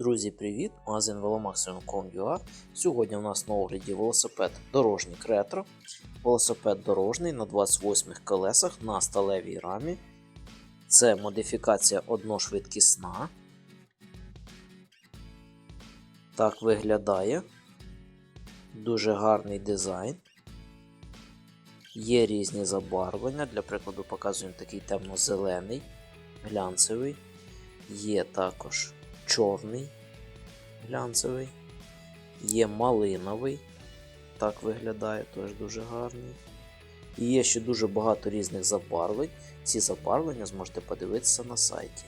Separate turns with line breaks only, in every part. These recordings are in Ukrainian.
Друзі, привіт! Магазин velomaximum.com.ua Сьогодні у нас на огляді велосипед Дорожник Ретро. Велосипед дорожний на 28 колесах на сталевій рамі. Це модифікація одношвидкісна. Так виглядає. Дуже гарний дизайн. Є різні забарвлення. Для прикладу, показуємо такий темно-зелений, глянцевий. Є також чорний глянцевий, є малиновий, так виглядає, теж дуже гарний. І є ще дуже багато різних забарвлень. Ці забарвлення зможете подивитися на сайті.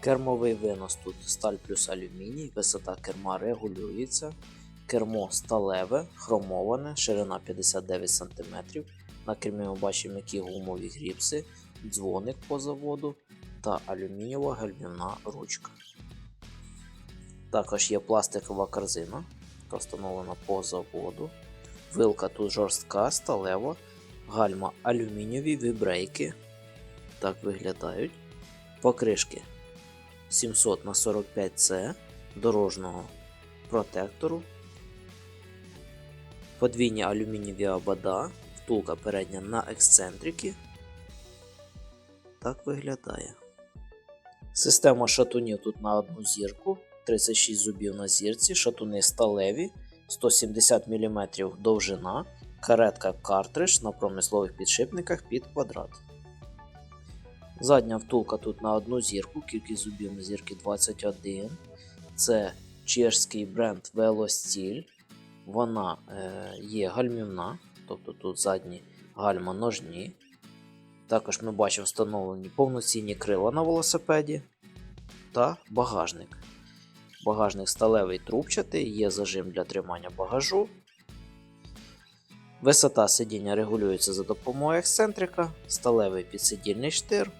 Кермовий винос тут сталь плюс алюміній, висота керма регулюється. Кермо сталеве, хромоване, ширина 59 см. На кермі ми бачимо які гумові гріпси, дзвоник по заводу та алюмінієва гальмівна ручка. Також є пластикова корзина, яка встановлена по заводу. Вилка тут жорстка, сталева, гальма алюмінієві вібрейки. Так виглядають. Покришки 700 на 45 c дорожнього протектору. Подвійні алюмінієві обода, втулка передня на ексцентрики. Так виглядає. Система шатунів тут на одну зірку, 36 зубів на зірці, шатуни сталеві, 170 мм довжина, каретка картридж на промислових підшипниках під квадрат. Задня втулка тут на одну зірку, кількість зубів на зірки 21. Це чешський бренд Velosteel. Вона е, є гальмівна, тобто тут задні гальма ножні. Також ми бачимо встановлені повноцінні крила на велосипеді та багажник. Багажник сталевий трубчатий, є зажим для тримання багажу. Висота сидіння регулюється за допомогою ексцентрика, сталевий підсидільний штир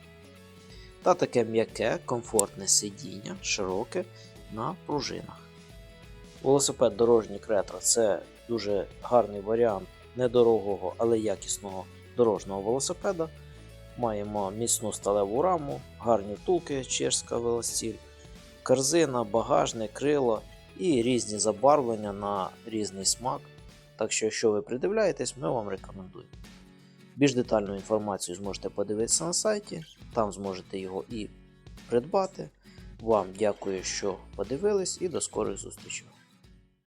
та таке м'яке, комфортне сидіння, широке на пружинах. Велосипед дорожній ретро це дуже гарний варіант недорогого, але якісного дорожнього велосипеда. Маємо міцну сталеву раму, гарні втулки чешська велостіль, корзина, багажник, крило і різні забарвлення на різний смак. Так що, якщо ви придивляєтесь, ми вам рекомендуємо. Більш детальну інформацію зможете подивитися на сайті, там зможете його і придбати. Вам дякую, що подивились, і до скорих зустрічей.